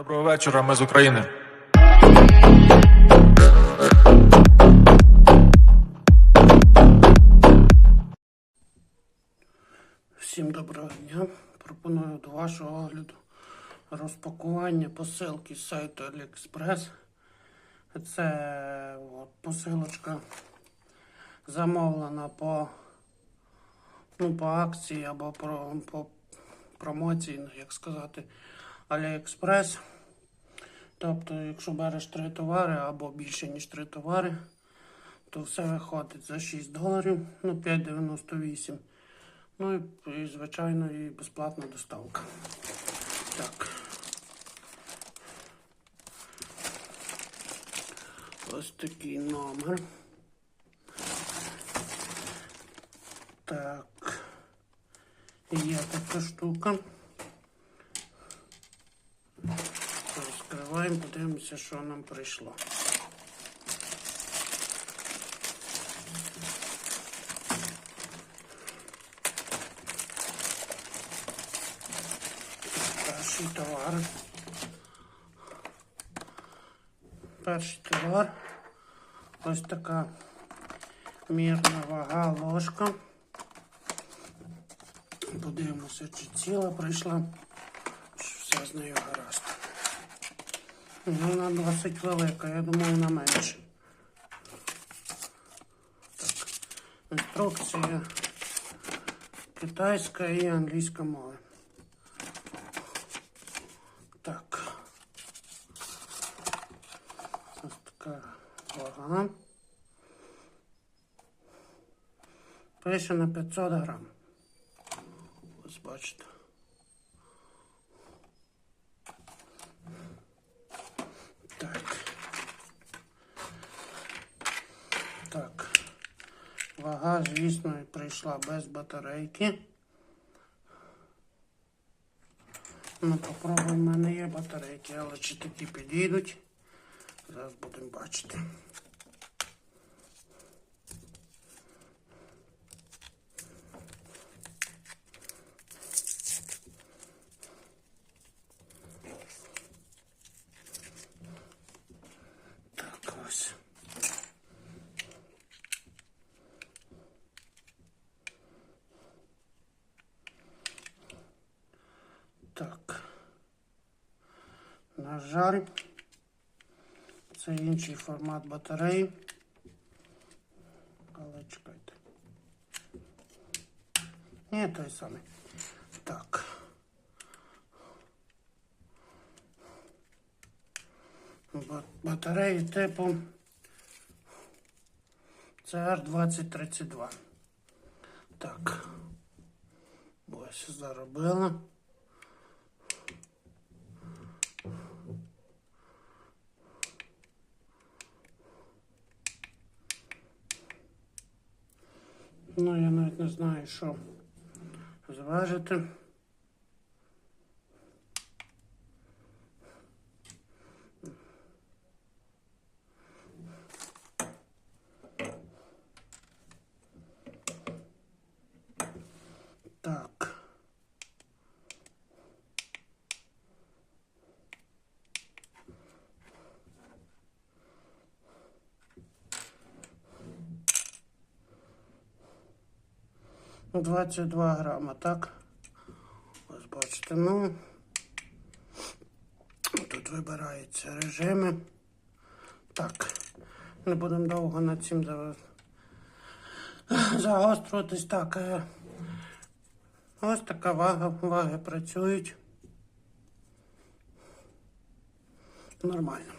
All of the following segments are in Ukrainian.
Доброго вечора, ми з України. Всім доброго дня. Пропоную до вашого огляду розпакування посилки з сайту AliExpress. Це от, посилочка замовлена по, ну, по акції або про, по промоції, ну, як сказати, AliExpress. Тобто, якщо береш три товари або більше, ніж три товари, то все виходить за 6 доларів, ну 5,98. Ну і, і звичайно, і безплатна доставка. Так. Ось такий номер. Так. Є така штука. Розкриваємо, подивимося, що нам прийшло. Перший товар. Перший товар. Ось така мірна вага ложка. Подивимося, чи ціла прийшла, чи все з нею гаразд. Вона досить велика, я думаю, вона менше. Так. Інструкція китайська і англійська мови. Так. Ось така вага. Пише на 500 грам. Ось бачите. Так. Так. Вага, звісно, прийшла без батарейки. Ну, попробуємо, в мене є батарейки, але чи такі підійдуть. Зараз будемо бачити. Так, ось. Так. На жаль, це інший формат батареї. Але чекайте. Ні, той самий. Так. Батареї типу CR2032. Так. Ось заробила. Ну, я навіть не знаю, що зважити. Так. Ну, 22 грама, так? Ось бачите, ну. Тут вибираються режими. Так. Не будемо довго над цим за- загострюватись. Так. е, Ось така вага, ваги працюють. Нормально.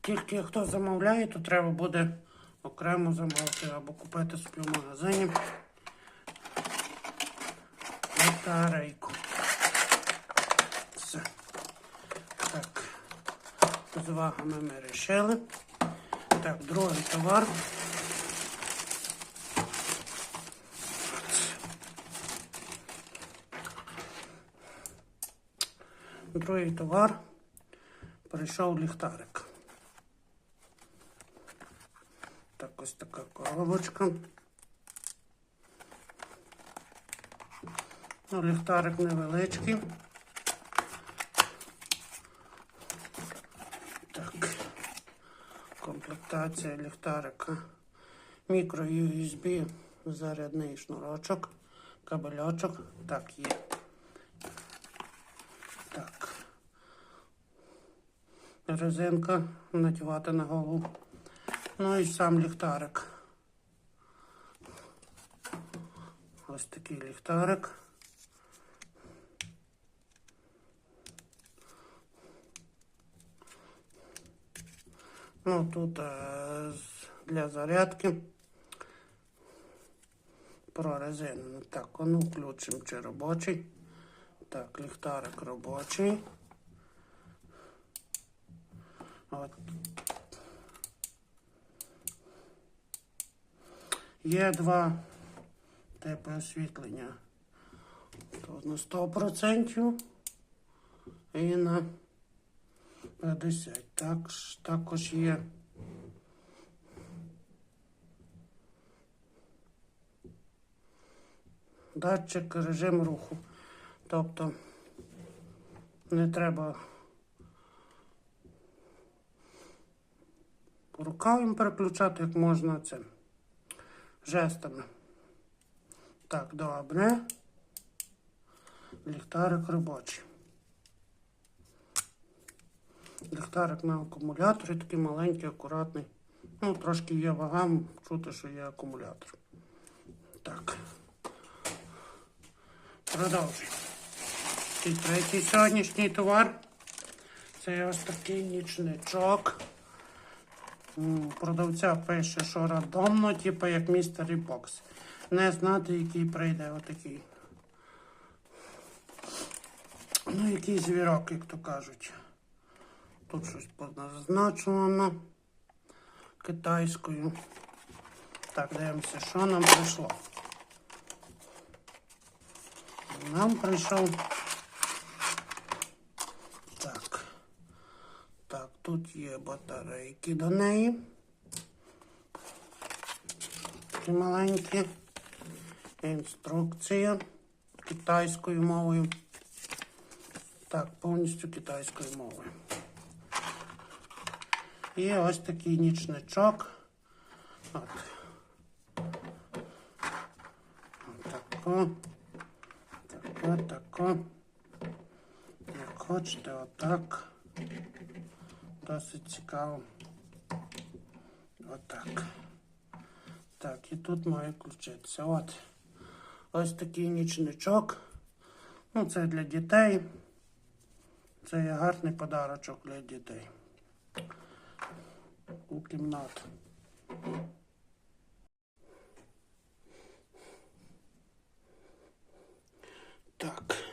Тільки хто замовляє, то треба буде окремо замовити або купити собі в магазині батарейку. Все. Так. З вагами ми рішили. Так, другий товар. Другий товар. Прийшов ліхтарик. Так, ось така коробочка. Ну, Ліхтарик невеличкий. Так, комплектація ліхтарика. Мікро USB, зарядний шнурочок, кабельочок. Так, є. Так. Резинка надівати на голову. Ну і сам ліхтарик. Ось такий ліхтарик. Ну, тут е, для зарядки прорезинено. Так, ну включимо чи робочий. Так, ліхтарик робочий. От. Є два типи освітлення. Тут на 100% і на 50. Так, також є. Датчик режим руху. Тобто не треба руками переключати, як можна це жестами. Так, добре. Ліхтарик робочий. Ліхтарик на акумуляторі, такий маленький, акуратний. Ну, трошки є вага, чути, що є акумулятор. Так. Продовжуємо. І третій сьогоднішній товар. Це ось такий нічничок. Продавця пише, що рандомно, типу як містері бокс. Не знати, який прийде отакий. Ну, який звірок, як то кажуть. Тут щось позначено китайською. Так, дивимося, що нам прийшло. Нам прийшов. Так. Так, тут є батарейки до неї. Такі маленькі. Інструкція китайською мовою. Так, повністю китайською мовою. І ось такий нічничок. От. Отако. Тако, тако. Як хочете, отак. Досить цікаво. Отак. Так, і тут має включитися. От. Ось такий нічничок. Ну, це для дітей. Це є гарний подарочок для дітей. У кімнату. Так.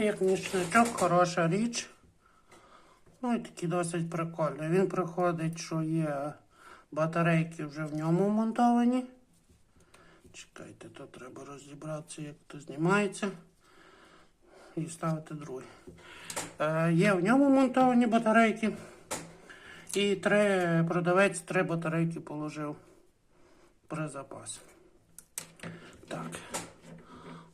Як нічничок, хороша річ. Ну і такий досить прикольний. Він приходить, що є батарейки вже в ньому монтовані. Чекайте, то треба розібратися, як то знімається. І ставити другий. Е, є в ньому монтовані батарейки. І три, продавець три батарейки положив при запас. Так.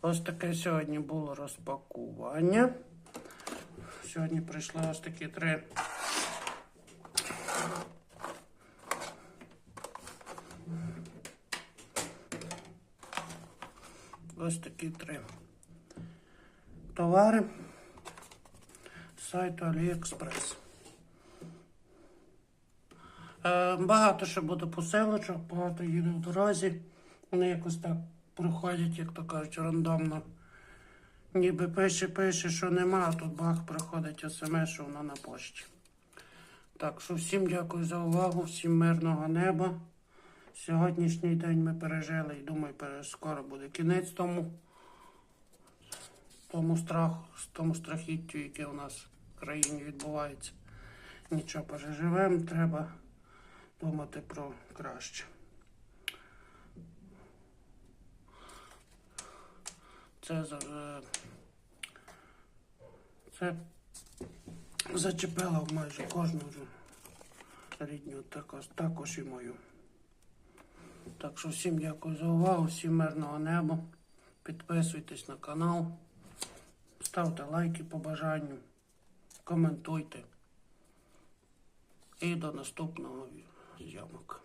Ось таке сьогодні було розпакування. Сьогодні прийшли ось такі три. Ось такі три товари з сайту AliExpress. Е, Багато ще буде посилочок, багато їде в дорозі. Вони якось так приходять, як то кажуть, рандомно. Ніби пише, пише, що нема, а тут бах приходить смс, що воно на пошті. Так що всім дякую за увагу, всім мирного неба. Сьогоднішній день ми пережили і думаю, скоро буде кінець тому, тому страху, тому страхіттю, яке у нас в країні відбувається. Нічого переживемо, треба думати про краще. Це, е, це зачепило майже кожну рідню, також, також і мою. Так що всім дякую за увагу, всім мирного неба. Підписуйтесь на канал, ставте лайки по бажанню, коментуйте. І до наступного зйомок.